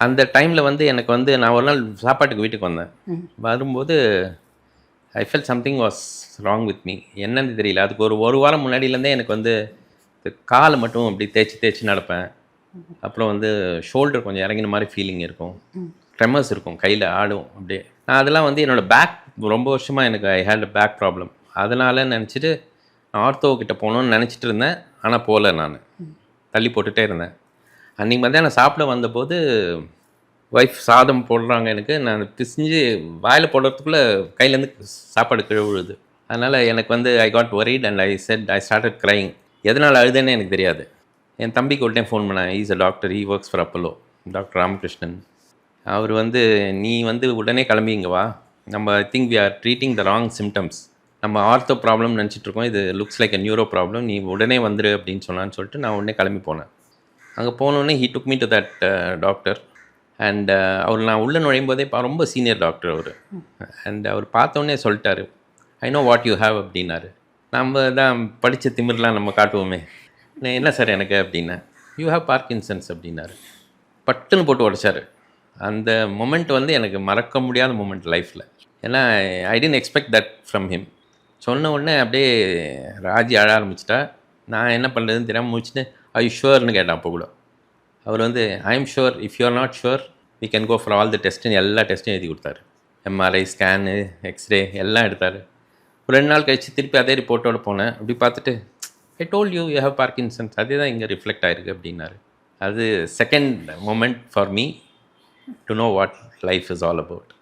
அந்த டைமில் வந்து எனக்கு வந்து நான் ஒரு நாள் சாப்பாட்டுக்கு வீட்டுக்கு வந்தேன். வரும்போது I fell something was wrong with me என்னன்னு தெரியல. அதுக்கு ஒரு ஒரு வாரம் முன்னாடியிலேருந்தே எனக்கு வந்து காலை மட்டும் அப்படி தேய்ச்சி தேய்ச்சி நடப்பேன். அப்புறம் வந்து ஷோல்டர் கொஞ்சம் இறங்கின மாதிரி ஃபீலிங் இருக்கும். ட்ரெமர்ஸ் இருக்கும். கையில் ஆடும். அப்படியே நான் அதெல்லாம் வந்து என்னோட பேக் ரொம்ப வருஷமாக எனக்கு ஐ ஹேட் பேக் ப்ராப்ளம் அதனால நினச்சிட்டு நான் ஆர்த்தோ கிட்ட போகணும்னு நினச்சிட்டு இருந்தேன். ஆனால் போகல நான். தள்ளி போட்டுட்டே இருந்தேன். அன்றைக்கி மத்தியானம் சாப்பிட வந்தபோது ஒய்ஃப் சாதம் போடுறாங்க எனக்கு. நான் பிசிஞ்சு வாயில் போடுறதுக்குள்ளே கையிலேருந்து சாப்பாடு கீழே விழுது அதனால் எனக்கு வந்து I got worried and I said I started crying எதனால் அழுதுன்னு எனக்கு தெரியாது. என் தம்பிக்கு ஒரு டைம் ஃபோன் பண்ணேன். Is a doctor he works for Apollo doctor Ramakrishnan அவர் வந்து நீ வந்து உடனே கிளம்பி வா. நம்ம I think we are treating the wrong symptoms நம்ம ஆர்த்தோ ப்ராப்ளம் நினச்சிட்ருக்கோம் இது looks like a neuro problem நீ உடனே வந்துரு அப்படின்னு சொன்னான்னு சொல்லிட்டு நான் உடனே கிளம்பி போனேன். அங்கே போனோடனே he took me to that doctor and அவர் நான் உள்ளே நுழையும் போதே ரொம்ப சீனியர் டாக்டர் அவர். அண்ட் அவர் பார்த்தோன்னே சொல்லிட்டாரு I know what you have அப்படின்னாரு. நம்ம தான் படித்த திமிர்லாம் நம்ம காட்டுவோமே. என்ன சார் எனக்கு? அப்படின்னா யூ ஹேவ் பார்க்கின்சன்ஸ் அப்படின்னாரு. பட்டுன்னு போட்டு உடைச்சார். அந்த மொமெண்ட் வந்து எனக்கு மறக்க முடியாத மூமெண்ட் லைஃப்பில் ஏன்னா I didn't expect that from him சொன்ன உடனே அப்படியே ராஜி அழ ஆரம்பிச்சிட்டா. நான் என்ன பண்ணுறதுன்னு தெரியாமல் முடிச்சுட்டு ஐ ஷுவர்னு கேட்டேன் அப்போ கூட. அவர் வந்து I am sure if you are not sure we can go for all the டெஸ்ட்டுன்னு எல்லா டெஸ்ட்டும் எழுதி கொடுத்தாரு. எம்ஆர்ஐ ஸ்கேனு எக்ஸ்ரே எல்லாம் எடுத்தார். ஒரு ரெண்டு நாள் கழித்து திருப்பி அதே ரிப்போர்ட்டோட போனேன். அப்படி பார்த்துட்டு I told you you have Parkinson's அதே தான் இங்கே ரிஃப்ளெக்ட் ஆயிருக்கு அப்படின்னாரு. அது second moment for me to know what life is all about